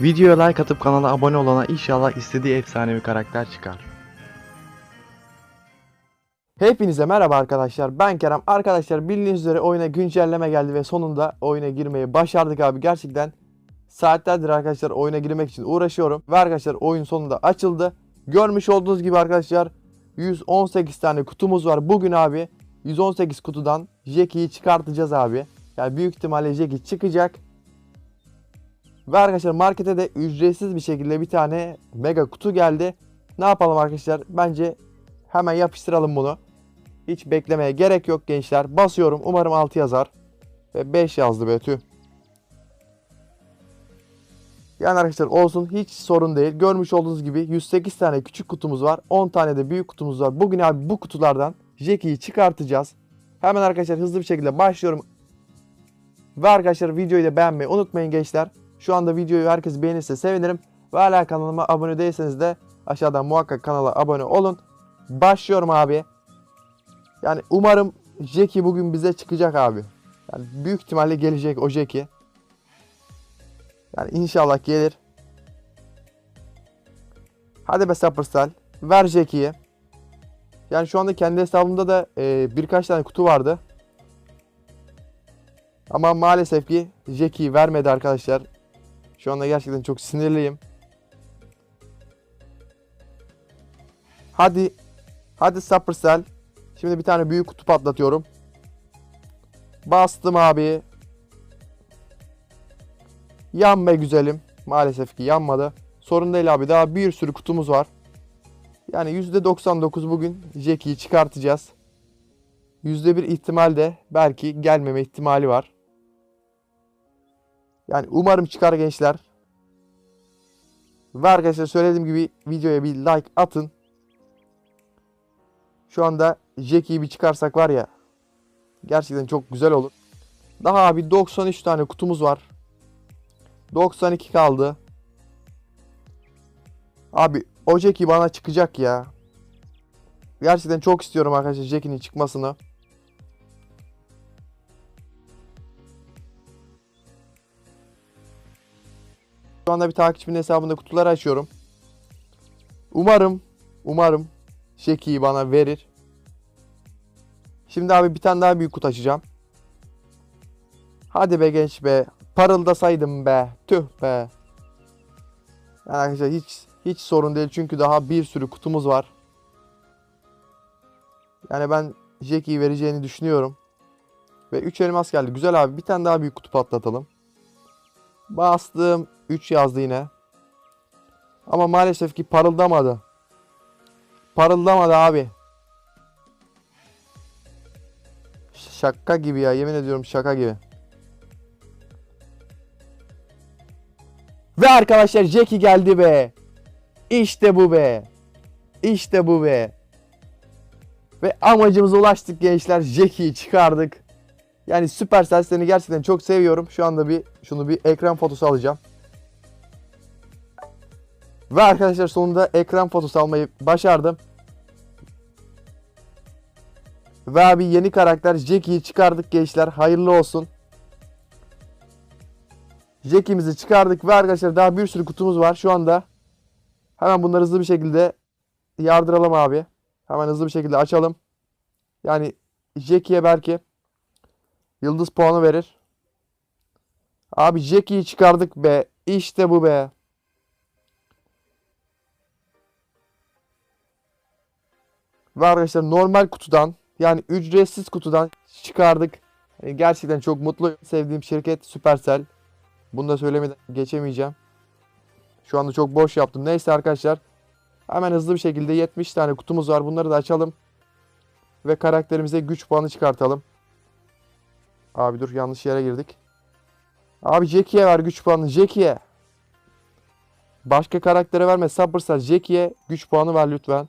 Videoya like atıp kanala abone olana inşallah istediği efsanevi karakter çıkar. Hepinize merhaba arkadaşlar. Ben Kerem. Arkadaşlar bildiğiniz üzere oyuna güncelleme geldi ve sonunda oyuna girmeyi başardık abi. Gerçekten saatlerdir arkadaşlar oyuna girmek için uğraşıyorum. Ve arkadaşlar oyun sonunda açıldı. Görmüş olduğunuz gibi arkadaşlar 118 tane kutumuz var. Bugün abi 118 kutudan Jackie'yi çıkartacağız abi. Yani büyük ihtimalle Jackie çıkacak. Ve arkadaşlar markete de ücretsiz bir şekilde bir tane mega kutu geldi. Ne yapalım arkadaşlar? Bence hemen yapıştıralım bunu. Hiç beklemeye gerek yok gençler. Basıyorum. Umarım 6 yazar. Ve 5 yazdı be tüh. Yani arkadaşlar olsun hiç sorun değil. Görmüş olduğunuz gibi 108 tane küçük kutumuz var. 10 tane de büyük kutumuz var. Bugün abi bu kutulardan Jackie'yi çıkartacağız. Hemen arkadaşlar hızlı bir şekilde başlıyorum. Ve arkadaşlar videoyu da beğenmeyi unutmayın gençler. Şu anda videoyu herkes beğenirse sevinirim. Ve hala kanalıma abone değilseniz de aşağıdan muhakkak kanala abone olun. Başlıyorum abi. Yani umarım Jackie bugün bize çıkacak abi. Yani büyük ihtimalle gelecek o Jackie. Yani inşallah gelir. Hadi be Supercell. Ver Jackie'yi. Yani şu anda kendi hesabımda da e, birkaç tane kutu vardı. Ama maalesef ki Jackie'yi vermedi arkadaşlar. Şu anda gerçekten çok sinirliyim. Hadi. Hadi Supercell. Şimdi bir tane büyük kutu patlatıyorum. Bastım abi. Yan be güzelim. Maalesef ki yanmadı. Sorun değil abi. Daha bir sürü kutumuz var. Yani %99 bugün Jackie'yi çıkartacağız. %1 ihtimal de belki gelmeme ihtimali var. Yani umarım çıkar gençler. Ve arkadaşlar söylediğim gibi videoya bir like atın. Şu anda Jackie'yi bir çıkarsak var ya. Gerçekten çok güzel olur. Daha abi 93 tane kutumuz var. 92 kaldı. Abi o Jackie bana çıkacak ya. Gerçekten çok istiyorum arkadaşlar Jackie'nin çıkmasını. Şu anda bir takipçimin hesabında kutuları açıyorum. Umarım, umarım Jackie'yi bana verir. Şimdi abi bir tane daha büyük kutu açacağım. Hadi be genç be. Parıldasaydım be. Tüh be. Yani arkadaşlar hiç hiç sorun değil çünkü daha bir sürü kutumuz var. Yani ben Jackie'yi vereceğini düşünüyorum. Ve 3 elmas geldi. Güzel abi. Bir tane daha büyük kutu patlatalım. Bastım. 3 yazdı yine. Ama maalesef ki parıldamadı. Parıldamadı abi. Şaka gibi ya. Yemin ediyorum şaka gibi. Ve arkadaşlar Jackie geldi be. İşte bu be. İşte bu be. Ve amacımıza ulaştık gençler. Jackie'yi çıkardık. Yani Supercell seni gerçekten çok seviyorum. Şu anda bir şunu bir ekran fotosu alacağım. Ve arkadaşlar sonunda ekran fotosu almayı başardım. Ve abi yeni karakter Jackie'yi çıkardık gençler. Hayırlı olsun. Jackie'mizi çıkardık ve arkadaşlar daha bir sürü kutumuz var şu anda. Hemen bunları hızlı bir şekilde yardıralım abi. Hemen hızlı bir şekilde açalım. Yani Jackie'ye belki yıldız puanı verir. Abi Jackie'yi çıkardık be. İşte bu be. Ve arkadaşlar normal kutudan yani ücretsiz kutudan çıkardık. Yani gerçekten çok mutluyum. Sevdiğim şirket Supercell. Bunu da söylemeden geçemeyeceğim. Şu anda çok boş yaptım. Neyse arkadaşlar. Hemen hızlı bir şekilde 70 tane kutumuz var. Bunları da açalım. Ve karakterimize güç puanı çıkartalım. Abi dur yanlış yere girdik. Abi Jackie'ye ver güç puanı. Jackie'ye. Başka karaktere verme. Sabırsa Jackie'ye güç puanı ver lütfen.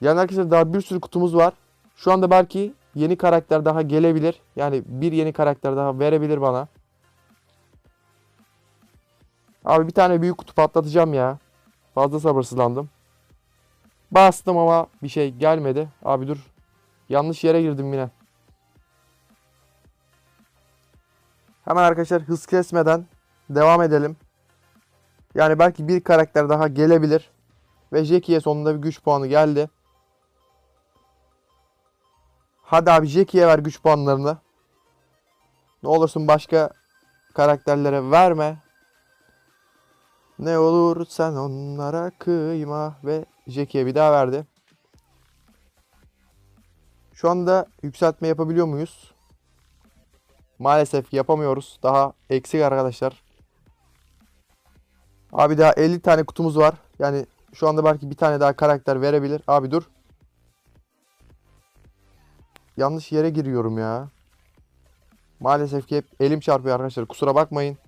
Yani arkadaşlar daha bir sürü kutumuz var. Şu anda belki yeni karakter daha gelebilir. Yani bir yeni karakter daha verebilir bana. Abi bir tane büyük kutu patlatacağım ya. Fazla sabırsızlandım. Bastım ama bir şey gelmedi. Abi dur. Yanlış yere girdim yine. Hemen arkadaşlar hız kesmeden devam edelim. Yani belki bir karakter daha gelebilir. Ve Jackie'ye sonunda bir güç puanı geldi. Hadi abi Jackie'ye ver güç puanlarını. Ne olursun başka karakterlere verme. Ne olur sen onlara kıyma ve Jackie'ye bir daha verdi. Şu anda yükseltme yapabiliyor muyuz? Maalesef yapamıyoruz. Daha eksik arkadaşlar. Abi daha 50 tane kutumuz var. Yani şu anda belki bir tane daha karakter verebilir. Abi dur. Yanlış yere giriyorum ya. Maalesef ki hep elim çarpıyor arkadaşlar. Kusura bakmayın.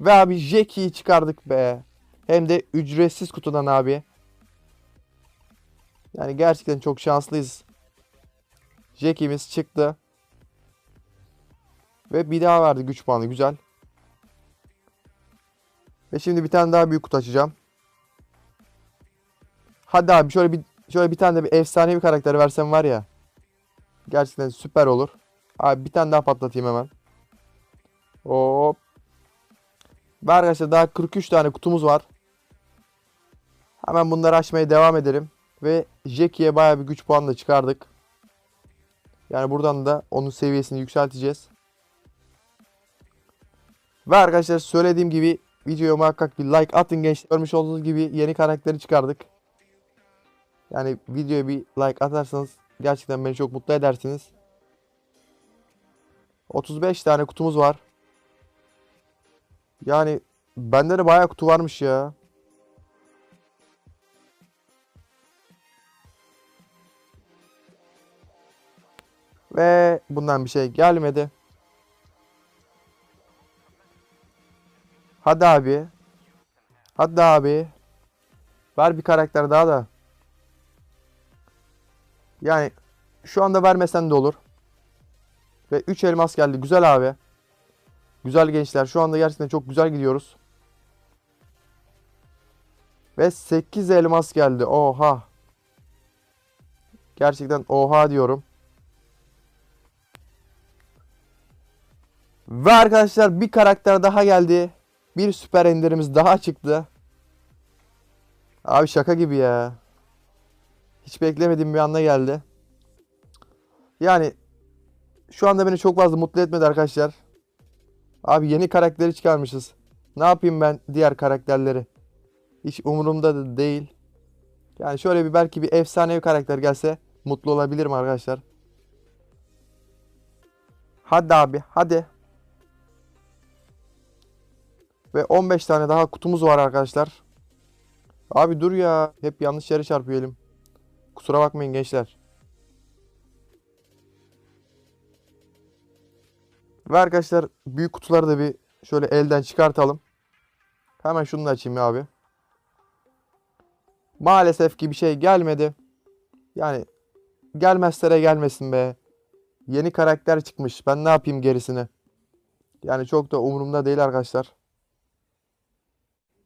Ve abi Jackie'yi çıkardık be. Hem de ücretsiz kutudan abi. Yani gerçekten çok şanslıyız. Jackie'miz çıktı. Ve bir daha verdi güç puanı. Güzel. Ve şimdi bir tane daha büyük kutu açacağım. Hadi abi şöyle bir şöyle bir tane de bir efsanevi karakter versem var ya. Gerçekten süper olur. Abi bir tane daha patlatayım hemen. Hop. Ve arkadaşlar daha 43 tane kutumuz var. Hemen bunları açmaya devam edelim. Ve Jackie'ye bayağı bir güç puanı da çıkardık. Yani buradan da onun seviyesini yükselteceğiz. Ve arkadaşlar söylediğim gibi videoya muhakkak bir like atın gençler. Görmüş olduğunuz gibi yeni karakteri çıkardık. Yani videoya bir like atarsanız gerçekten beni çok mutlu edersiniz. 35 tane kutumuz var. Yani bende de bayağı kutu varmış ya. Ve bundan bir şey gelmedi. Hadi abi. Hadi abi. Ver bir karakter daha da. Yani şu anda vermesen de olur. Ve 3 elmas geldi. Güzel abi. Güzel gençler. Şu anda gerçekten çok güzel gidiyoruz. Ve 8 elmas geldi. Oha. Gerçekten oha diyorum. Ve arkadaşlar bir karakter daha geldi. Bir süper enderimiz daha çıktı. Abi şaka gibi ya. Hiç beklemediğim bir anda geldi. Yani şu anda beni çok fazla mutlu etmedi arkadaşlar. Abi yeni karakteri çıkarmışız. Ne yapayım ben diğer karakterleri? Hiç umurumda da değil. Yani şöyle bir belki bir efsanevi karakter gelse mutlu olabilirim arkadaşlar. Hadi abi hadi. Ve 15 tane daha kutumuz var arkadaşlar. Abi dur ya. Hep yanlış yere çarpıyor. Kusura bakmayın gençler. Ve arkadaşlar büyük kutuları da bir şöyle elden çıkartalım. Hemen şunu da açayım ya abi. Maalesef ki bir şey gelmedi. Yani gelmezlere gelmesin be. Yeni karakter çıkmış. Ben ne yapayım gerisini? Yani çok da umurumda değil arkadaşlar.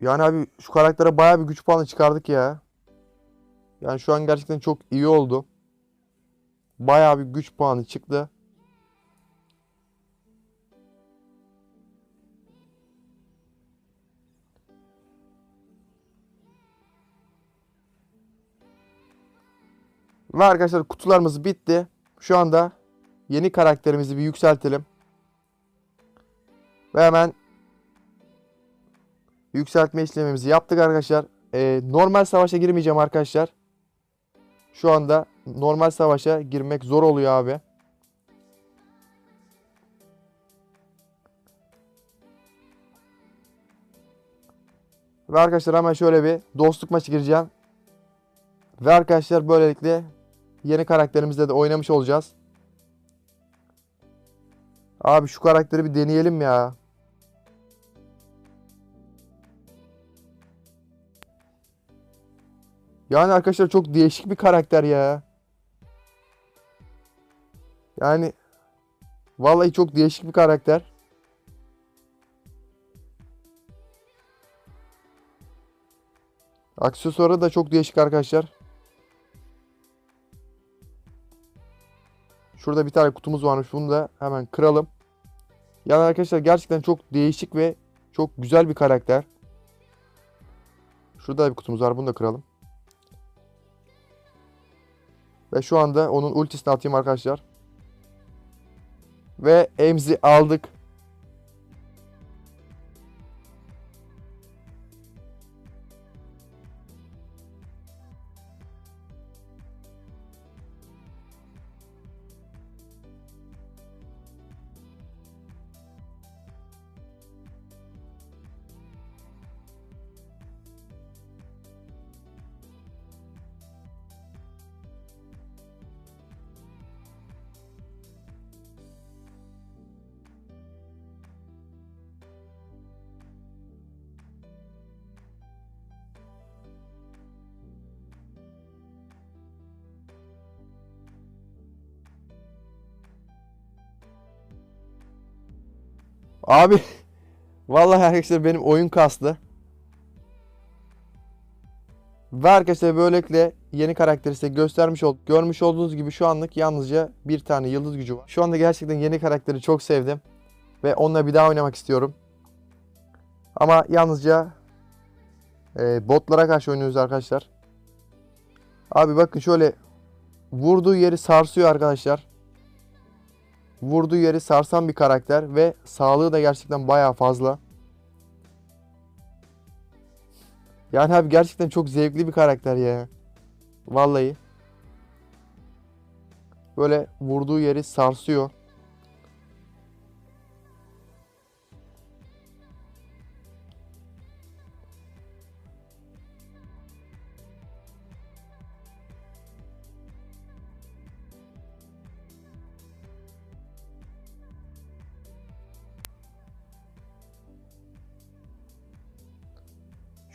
Yani abi şu karaktere bayağı bir güç puanı çıkardık ya. Yani şu an gerçekten çok iyi oldu. Bayağı bir güç puanı çıktı. Ve arkadaşlar kutularımız bitti. Şu anda yeni karakterimizi bir yükseltelim. Ve hemen yükseltme işlemimizi yaptık arkadaşlar. Ee, normal savaşa girmeyeceğim arkadaşlar. Şu anda normal savaşa girmek zor oluyor abi. Ve arkadaşlar hemen şöyle bir dostluk maçı gireceğim. Ve arkadaşlar böylelikle yeni karakterimizle de oynamış olacağız. Abi şu karakteri bir deneyelim ya. Yani arkadaşlar çok değişik bir karakter ya. Yani vallahi çok değişik bir karakter. Aksesuarı da çok değişik arkadaşlar. Şurada bir tane kutumuz varmış. Bunu da hemen kıralım. Yani arkadaşlar gerçekten çok değişik ve çok güzel bir karakter. Şurada da bir kutumuz var. Bunu da kıralım. Ve şu anda onun ultisini atayım arkadaşlar. Ve Emzi aldık. Abi vallahi arkadaşlar benim oyun kastı. Ve arkadaşlar böylelikle yeni karakteri size göstermiş olduk. Görmüş olduğunuz gibi şu anlık yalnızca bir tane yıldız gücü var. Şu anda gerçekten yeni karakteri çok sevdim. Ve onunla bir daha oynamak istiyorum. Ama yalnızca e, botlara karşı oynuyoruz arkadaşlar. Abi bakın şöyle vurduğu yeri sarsıyor arkadaşlar. Vurduğu yeri sarsan bir karakter ve sağlığı da gerçekten bayağı fazla. Yani abi gerçekten çok zevkli bir karakter ya. Vallahi. Böyle vurduğu yeri sarsıyor.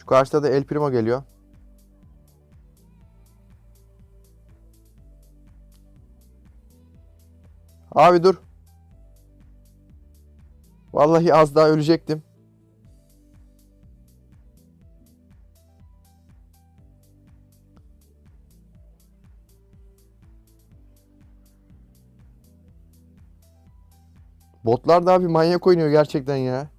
Şu karşıda da El Primo geliyor. Abi dur. Vallahi az daha ölecektim. Botlar da abi manyak oynuyor gerçekten ya.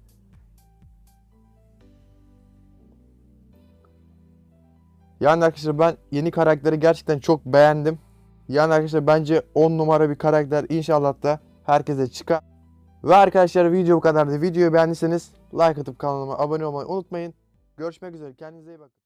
Yani arkadaşlar ben yeni karakteri gerçekten çok beğendim. Yani arkadaşlar bence 10 numara bir karakter inşallah da herkese çıkar. Ve arkadaşlar video bu kadardı. Videoyu beğendiyseniz like atıp kanalıma abone olmayı unutmayın. Görüşmek üzere. Kendinize iyi bakın.